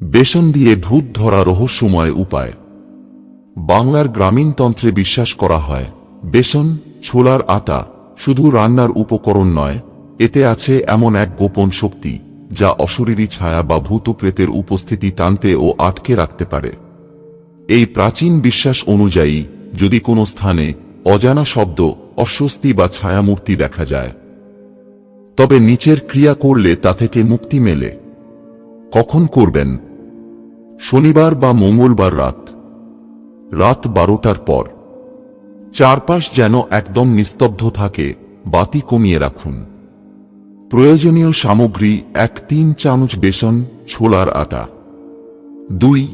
বেসন দিয়ে ভূত ধরা রহস্যময় উপায়। বাংলার গ্রামীণ তন্ত্রে বিশ্বাস করা হয়, বেসন, ছোলার আটা শুধু রান্নার উপকরণ নয়, এতে আছে এমন এক গোপন শক্তি যা অশরীরী ছায়া বা ভূত প্রেতের উপস্থিতি টানতে ও আটকে রাখতে পারে। এই প্রাচীন বিশ্বাস অনুযায়ী, যদি কোনো স্থানে অজানা শব্দ, অস্বস্তি বা ছায়ামূর্তি দেখা যায়, তবে নিচের ক্রিয়া করলে তা থেকে মুক্তি মেলে। কখন করবেন? শনিবার বা মঙ্গলবার রাত। রাত বারোটার পর। চারপাশ যেন একদম নিস্তব্ধ থাকে, বাতি কমিয়ে রাখুন। প্রয়োজনীয় সামগ্রী এক তিন চামচ বেসন, ছোলার আটা। দুই,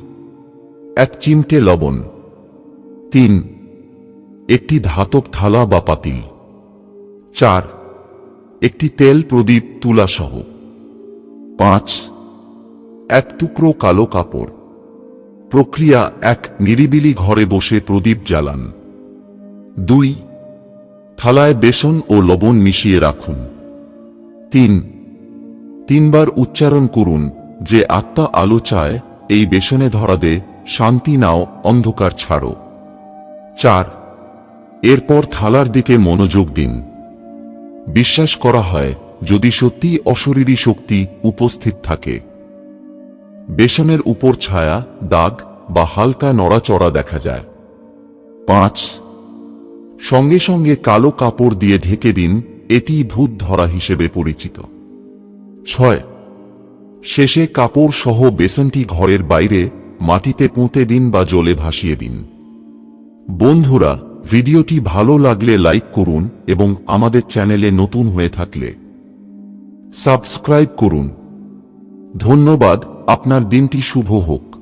এক চিমটে লবণ। তিন, একটি ধাতব থালা বা পাতিল। চার, একটি তেল প্রদীপ তুলাসহ। পাঁচ এক টুকরো কালো কাপড়। প্রক্রিয়া এক নিরিবিলি ঘরে বসে প্রদীপ জ্বালান। দুই, থালায় বেসন ও লবণ মিশিয়ে রাখুন। তিন, তিনবার উচ্চারণ করুন যে আত্মা আলো চায়, এই বেসনে ধরা দে, শান্তি নাও, অন্ধকার ছাড়ো। চার, এরপর থালার দিকে মনোযোগ দিন। বিশ্বাস করা হয়, যদি সত্যি অশরীরী শক্তি উপস্থিত থাকে। বেসনের উপর ছায়া, দাগ বা হালকা নড়াচড়া দেখা যায়। পাঁচ, সঙ্গে সঙ্গে কালো কাপড় দিয়ে ঢেকে দিন, এটি ভূত ধরা হিসেবে পরিচিত। ছয়, শেষে কাপড় সহ বেসনটি ঘরের বাইরে, মাটিতে পুঁতে দিন বা জলে ভাসিয়ে দিন। বন্ধুরা, ভিডিওটি ভালো লাগলে লাইক করুন এবং আমাদের চ্যানেলে নতুন হয়ে থাকলে সাবস্ক্রাইব করুন। ধন্যবাদ। আপনার দিনটি শুভ হোক।